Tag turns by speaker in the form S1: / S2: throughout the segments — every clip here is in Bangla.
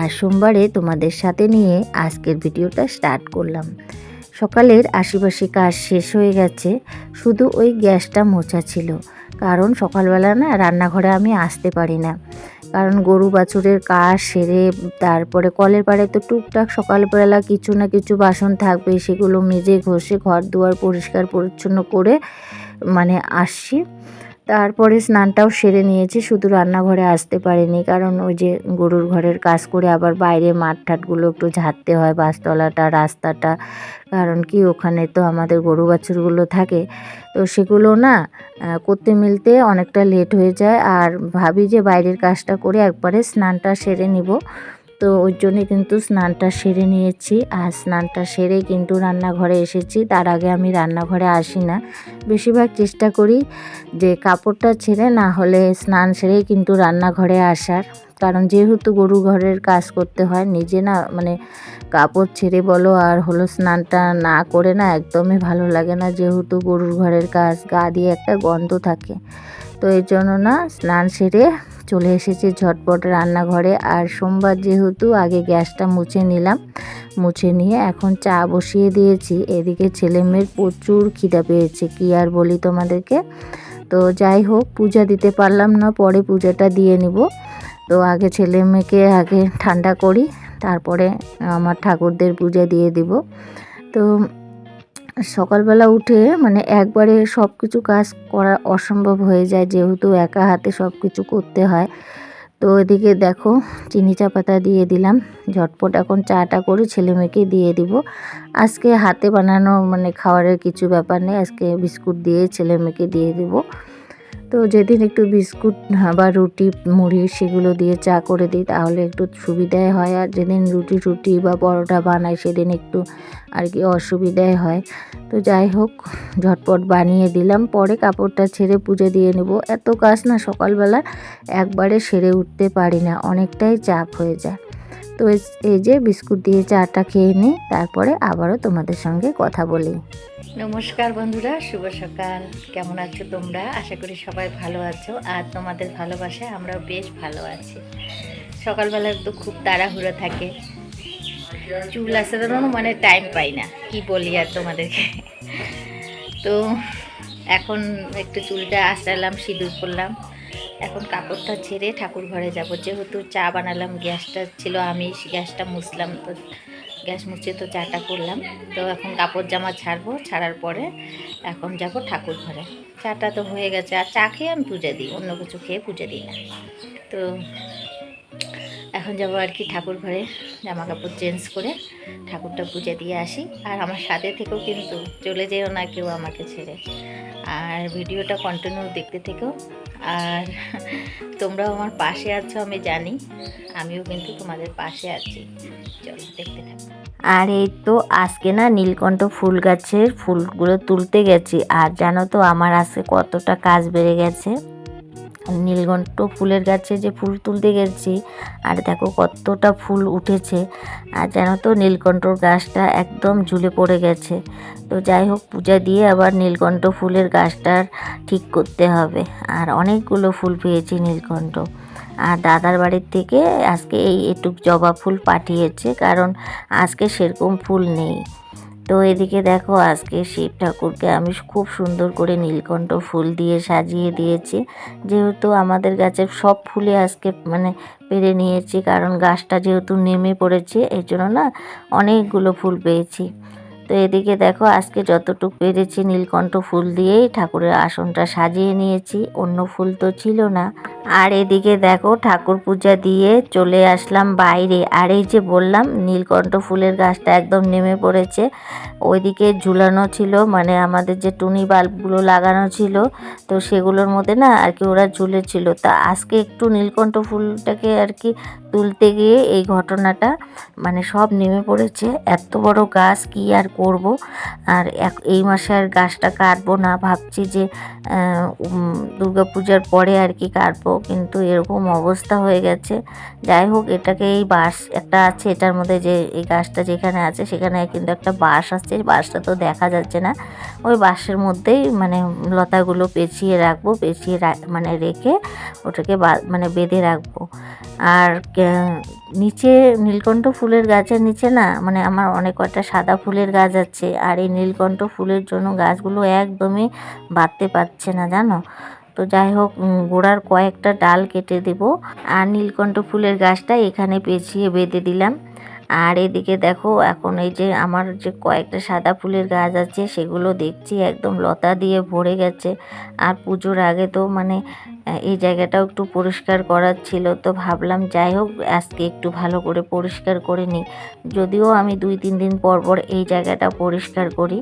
S1: আর সোমবারে তোমাদের সাথে নিয়ে আজকের ভিডিওটা স্টার্ট করলাম। সকালের আশেপাশে কাজ শেষ হয়ে গেছে, শুধু ওই গ্যাসটা মোছা ছিল, কারণ সকালবেলা না রান্নাঘরে আমি আসতে পারি না। কারণ গরু বাছুরের কাজ সেরে তারপরে কলের পাড়ে তো টুকটাক সকালবেলা কিছু না কিছু বাসন থাকবে, সেগুলো মেজে ঘষে ঘর দুয়ার পরিষ্কার পরিচ্ছন্ন করে মানে আসছি। তারপরে স্নানটাও সেরে নিয়েছি, শুধু রান্নাঘরে আসতে পারিনি, কারণ ওই যে গরুর ঘরের কাজ করে আবার বাইরে মাঠ ঠাটগুলো একটু ঝাড়তে হয়, বাসতলাটা, রাস্তাটা, কারণ কি ওখানে তো আমাদের গরু বাছুরগুলো থাকে, তো সেগুলো না করতে মিলতে অনেকটা লেট হয়ে যায়, আর ভাবি যে বাইরের কাজটা করে একবারে স্নানটা সেরে নিব। তো ওই জন্যে কিন্তু স্নানটা সেরে নিয়েছি। আর স্নানটা সেরে কিন্তু রান্নাঘরে এসেছি। তার আগে আমি রান্নাঘরে আসি না। বেশিরভাগ চেষ্টা করি যে কাপড়টা ছেড়ে না হলে স্নান সেরেই কিন্তু রান্নাঘরে আসার। কারণ যেহেতু গরু ঘরের কাজ করতে হয়, নিজে না মানে কাপড় ছেড়ে বলো আর হলো স্নানটা না করে না একদমই ভালো লাগে না। যেহেতু গরুর ঘরের কাজ, গা দিয়ে একটা গন্ধ থাকে। তো এই জন্য না। স্নান সেরে চলে এসেছি ঝটপট রান্নাঘরে। আর সোমবার যেহেতু আগে গ্যাসটা মুছে নিলাম, মুছে নিয়ে এখন চা বসিয়ে দিয়েছি। এদিকে ছেলে মেয়ের প্রচুর খিদা পেয়েছে, কি আর বলি তোমাদেরকে? তো যাই হোক, পূজা দিতে পারলাম না, পরে পূজাটা দিয়ে নিব। তো আগে ছেলে মেয়েকে আগে ঠান্ডা করি, তারপরে আমার ঠাকুরদের পূজা দিয়ে দিব। তো সকালবেলা উঠে মানে একবারে সব কিছু কাজ করা অসম্ভব হয়ে যায়, যেহেতু একা হাতে সব কিছু করতে হয়। তো এদিকে দেখো, চিনি চা পাতা দিয়ে দিলাম। ঝটপট এখন চাটা করে ছেলে মেয়েকে দিয়ে দিব। আজকে হাতে বানানো মানে খাওয়ারের কিছু ব্যাপার নেই, আজকে বিস্কুট দিয়ে ছেলে মেয়েকে দিয়ে দিব। তো যেদিন একটু বিস্কুট বা রুটি, মুড়ি সেগুলো দিয়ে চা করে দিই, তাহলে একটু সুবিধাই হয়। আর যেদিন রুটি রুটি বা পরোটা বানাই, সেদিন একটু আর কি অসুবিধাই হয়। তো যাই হোক, ঝটপট বানিয়ে দিলাম। পরে কাপড়টা ছেড়ে পুজো দিয়ে নেব। এত কাজ না সকালবেলা একবারে সেরে উঠতে পারি না, অনেকটাই চাপ হয়ে যায়। তো এই- যে বিস্কুট দিয়ে চাটা খেয়ে নিই, তারপরে আবারও তোমাদের সঙ্গে কথা বলি।
S2: নমস্কার বন্ধুরা, শুভ সকাল। কেমন আছো তোমরা? আশা করি সবাই ভালো আছো। আর তোমাদের ভালোবাসায় আমরা বেশ ভালো আছি। সকালবেলা তো খুব তাড়াহুড়ো থাকে। চুল আসানোরও মানে টাইম পাই না। কি বলি আর তোমাদেরকে? তো এখন একটু চুলটা আসালাম সিঁদুর করলাম এখন কাপড়টা ছেড়ে ঠাকুর ঘরে যাব। যেহেতু চা বানালাম, গ্যাসটা ছিল, আমি গ্যাসটা মুছলাম, তো গ্যাস মুছে তো চাটা করলাম। তো এখন কাপড় জামা ছাড়বো, ছাড়ার পরে এখন যাব ঠাকুর ঘরে। চাটা তো হয়ে গেছে, আর চা খেয়ে আমি পুজো দিই, অন্য কিছু খেয়ে পুজো দিই না। তো এখন যাব আর কি ঠাকুর ঘরে জামা কাপড় চেঞ্জ করে ঠাকুরটা পুজো দিয়ে আসি। আর আমার সাথে থেকেও কিন্তু চলে যেও না কেউ আমাকে ছেড়ে। আর ভিডিওটা কন্টিনিউ দেখতে থেকেও আর তোমরাও আমার পাশে আছো, আমি জানি। আমিও কিন্তু তোমাদের পাশে আছি। চলো, দেখতে থাকো।
S1: আর এই তো আজকে না নীলকণ্ঠ ফুল গাছের ফুলগুলো তুলতে গেছি। আর জানো তো আমার আজকে কতটা কাজ বেড়ে গেছে। নীলকণ্ঠ ফুলের গাছে যে ফুল তুলতে গেছি, আর দেখো কতটা ফুল উঠেছে। আর জানো তো নীলকণ্ঠর গাছটা একদম ঝুলে পড়ে গেছে। তো যাই হোক, পূজা দিয়ে আবার নীলকণ্ঠ ফুলের গাছটার ঠিক করতে হবে। আর অনেকগুলো ফুল পেয়েছি নীলকণ্ঠ। আর দাদার বাড়ির থেকে আজকে এই এটুক জবা ফুল পাঠিয়েছে, কারণ আজকে সেরকম ফুল নেই। তো এদিকে দেখো, আজকে শিব ঠাকুরকে আমি খুব সুন্দর করে নীলকণ্ঠ ফুল দিয়ে সাজিয়ে দিয়েছি। যেহেতু আমাদের গাছে সব ফুলে আজকে মানে পেরে নিয়েছি, কারণ গাছটা যেহেতু নেমে পড়েছে এই জন্য না অনেকগুলো ফুল পেয়েছি। তো এদিকে দেখো, আজকে যতটুকু পেরেছি নীলকণ্ঠ ফুল দিয়েই ঠাকুরের আসনটা সাজিয়ে নিয়েছি, অন্য ফুল তো ছিল না। আর এদিকে দেখো, ঠাকুর পূজা দিয়ে চলে আসলাম বাইরে। আর এই যে বললাম, নীলকণ্ঠ ফুলের গাছটা একদম নেমে পড়েছে। ওইদিকে ঝুলানো ছিল মানে আমাদের যে টুনি বাল্বগুলো লাগানো ছিল, তো সেগুলোর মধ্যে না আর কি ওরা ঝুলেছিল। তা আজকে একটু নীলকণ্ঠ ফুলটাকে আর কি তুলতে গিয়ে এই ঘটনাটা মানে সব নেমে পড়েছে। এত বড় গাছ কি আর করব? আর এই মাসে আর গাছটা কাটবো না। ভাবছি যে দুর্গা পূজার পরে আর কি কাটবো, কিন্তু এরকম অবস্থা হয়ে গেছে। যাই হোক, এটাকে এই বাঁশ একটা আছে, এটার মধ্যে যে, এই গাছটা যেখানে আছে, সেখানে কিন্তু একটা বাঁশ আসছে। বাঁশটা তো দেখা যাচ্ছে না। ওই বাঁশের মধ্যেই মানে লতাগুলো পেঁচিয়ে রাখব, পেঁচিয়ে মানে রেখে ওটাকে মানে বেঁধে রাখব। আর নিচে নীলকণ্ঠ ফুলের গাছের নিচে না মানে আমার অনেক কয়টা সাদা ফুলের গাছ আছে, আর এই নীলকণ্ঠ ফুলের জন্য গাছগুলো একদমই বাড়তে পারছে না, জানো? তো যাই হোক গোড়ার কয়েকটা ডাল কেটে দেব। আর নীলকণ্ঠ ফুলের গাছটা এখানে পেঁচিয়ে বেঁধে দিলাম। আর এদিকে দেখো, এখন এই যে আমার যে কয়েকটা সাদা ফুলের গাছ আছে, সেগুলো দেখছি একদম লতা দিয়ে ভরে গেছে। আর পুজোর আগে তো মানে এই জায়গাটাও একটু পরিষ্কার করার ছিল, তো ভাবলাম যাই হোক, আজকে একটু ভালো করে পরিষ্কার করে নিই। যদিও আমি দুই তিন দিন পর পর এই জায়গাটা পরিষ্কার করি।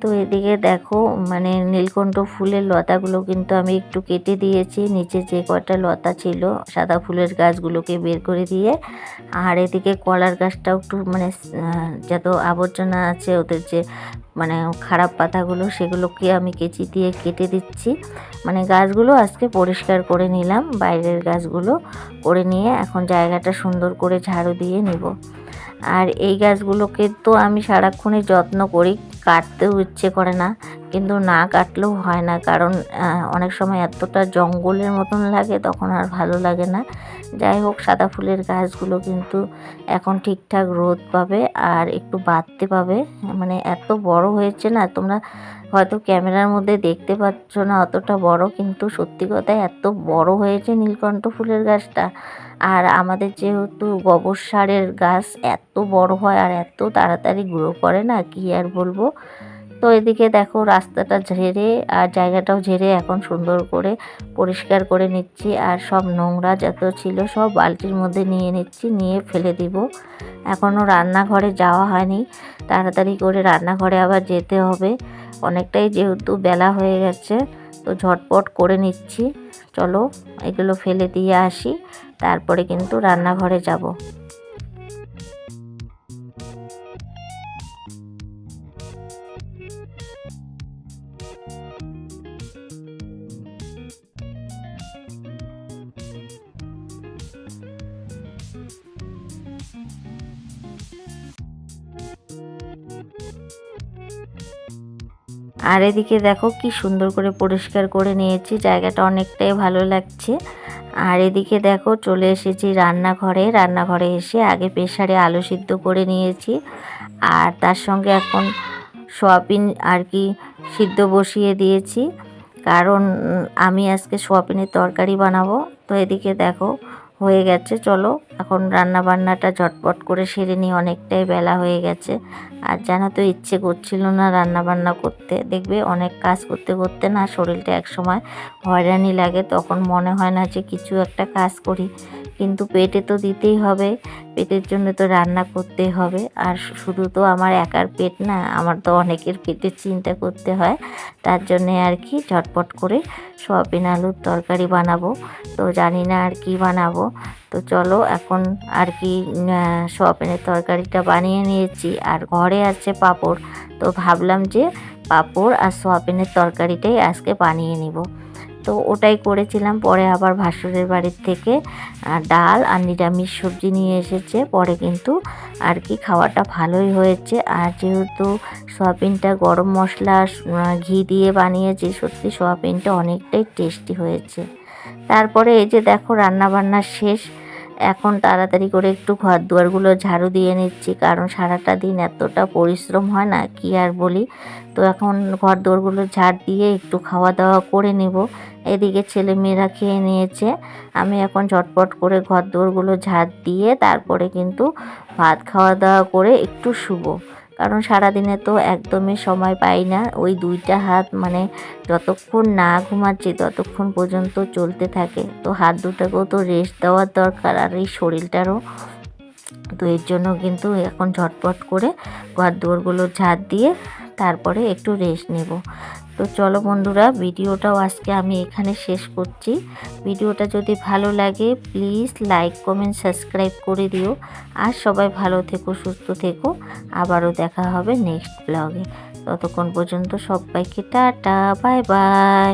S1: তো এদিকে দেখো মানে নীলকণ্ঠ ফুলের লতাগুলো কিন্তু আমি একটু কেটে দিয়েছি, নিচে যে কয়টা লতা ছিল, সাদা ফুলের গাছগুলোকে বের করে দিয়ে। আর এদিকে কলার গাছটাও একটু মানে যত আবর্জনা আছে, ওদের যে মানে খারাপ পাতাগুলো সেগুলোকে আমি কেচি দিয়ে কেটে দিচ্ছি। মানে গাছগুলো আজকে পরিষ্কার করে নিলাম, বাইরের গাছগুলো করে নিয়ে এখন জায়গাটা সুন্দর করে ঝাড়ু দিয়ে নিব। আর এই গাছগুলোকে তো আমি সারাক্ষণে যত্ন করি কাটতেও ইচ্ছে করে না, কিন্তু না কাটলেও হয় না। কারণ অনেক সময় এতটা জঙ্গলের মতন লাগে, তখন আর ভালো লাগে না। যাই হোক, সাদা ফুলের গাছগুলো কিন্তু এখন ঠিকঠাক রোদ পাবে আর একটু বাড়তে পাবে। মানে এত বড় হয়েছে না, তোমরা হয়তো ক্যামেরার মধ্যে দেখতে পাচ্ছ না অতটা বড়, কিন্তু সত্যি কথা এত বড় হয়েছে নীলকণ্ঠ ফুলের গাছটা। আর আমাদের যেহেতু গোবর সারের গাছ এত বড় হয় আর এত তাড়াতাড়ি গ্রো করে না, কি আর বলব? তো এদিকে দেখো রাস্তাটা ঝেড়ে আর জায়গাটাও ঝেড়ে এখন সুন্দর করে পরিষ্কার করে নিচ্ছি আর সব নোংরা যত ছিল সব বালতির মধ্যে নিয়ে নিচ্ছি, নিয়ে ফেলে দিব। এখনও রান্নাঘরে যাওয়া হয়নি। তাড়াতাড়ি করে রান্নাঘরে আবার যেতে হবে। অনেকটাই যেহেতু বেলা হয়ে গেছে, তো ঝটপট করে নিচ্ছি। চলো এগুলো ফেলে দিয়ে আসি, তারপরে কিন্তু রান্নাঘরে যাব। আর এদিকে দেখো কি সুন্দর করে পরিষ্কার করে নিয়েছি, জায়গাটা অনেকটাই ভালো লাগছে। আর এদিকে দেখো চলে এসেছি রান্নাঘরে রান্নাঘরে এসে আগে প্রেশারে আলু সিদ্ধ করে নিয়েছি। আর তার সঙ্গে এখন সোয়াবিন আর কি সিদ্ধ বসিয়ে দিয়েছি। কারণ আমি আজকে সোয়াবিনের তরকারি বানাবো। তো এদিকে দেখো হয়ে গেছে, চলো। এখন রান্না বান্নাটা ঝটপট করে সেরে নিই, অনেকটাই বেলা হয়ে গেছে। আর জানো তো, ইচ্ছে করছিল না রান্না বান্না করতে। দেখবে, অনেক কাজ করতে করতে না শরীরটা এক সময় হয়রানি লাগে, তখন মনে হয় না যে কিছু একটা কাজ করি। কিন্তু পেটে তো দিতেই হবে। পেটের জন্য তো রান্না করতে হবে। আর শুধু তো আমার একার পেট না, আমার তো অনেকের পেটের চিন্তা করতে হয়। তার জন্যে আর কি ঝটপট করে সোয়াবিন আলুর তরকারি বানাবো। তো জানি না আর কি বানাবো। তো চলো এখন আর কি সোয়াবিনের তরকারিটা বানিয়ে নিয়েছি। আর ঘরে আছে পাঁপড়। তো ভাবলাম যে পাঁপড় আর সোয়াবিনের তরকারিটাই আজকে বানিয়ে নিব। তো ওটাই করেছিলাম। পরে আবার ভাসুরের বাড়ির থেকে ডাল আর নিরামিষ সবজি নিয়ে এসেছে। পরে কিন্তু আর কি খাওয়াটা ভালোই হয়েছে। আর যেহেতু সোয়াবিনটা গরম মশলা ঘি দিয়ে বানিয়েছি, সত্যি সোয়াবিনটা অনেকটাই টেস্টি হয়েছে। তারপরে এই যে দেখো রান্না বান্না শেষ এখন তাড়াতাড়ি করে একটু ঘর দুয়ারগুলো ঝাড়ু দিয়ে নিচ্ছি, কারণ সারাটা দিন এতটা পরিশ্রম হয় না, কি আর বলি? তো এখন ঘর দুয়ারগুলো ঝাড় দিয়ে একটু খাওয়া দাওয়া করে নেব। এদিকে ছেলে মেয়েরা খেয়ে নিয়েছে। আমি এখন ঝটপট করে ঘর দুয়ারগুলো ঝাড় দিয়ে তারপরে কিন্তু ভাত খাওয়া দাওয়া করে একটু শুব। কারণ সারাদিনে তো একদমই সময় পাই না। ওই দুইটা হাত মানে যতক্ষণ না ঘুমাচ্ছি ততক্ষণ পর্যন্ত চলতে থাকে। তো হাত দুটাকেও তো রেস্ট দেওয়ার দরকার আর এই শরীরটারও। তো এর জন্য কিন্তু এখন ঝটপট করে ঘর দুয়ারগুলো ঝাঁট দিয়ে তারপরে একটু রেস্ট নেব। তো চলো বন্ধুরা, ভিডিওটাও আজকে আমি এখানে শেষ করছি। ভিডিওটা যদি ভালো লাগে প্লিজ লাইক কমেন্ট সাবস্ক্রাইব করে দিও। আর সবাই ভালো থেকো, সুস্থ থেকো। আবারও দেখা হবে নেক্সট ব্লগে ততক্ষণ পর্যন্ত সবাইকে টাটা বাই বাই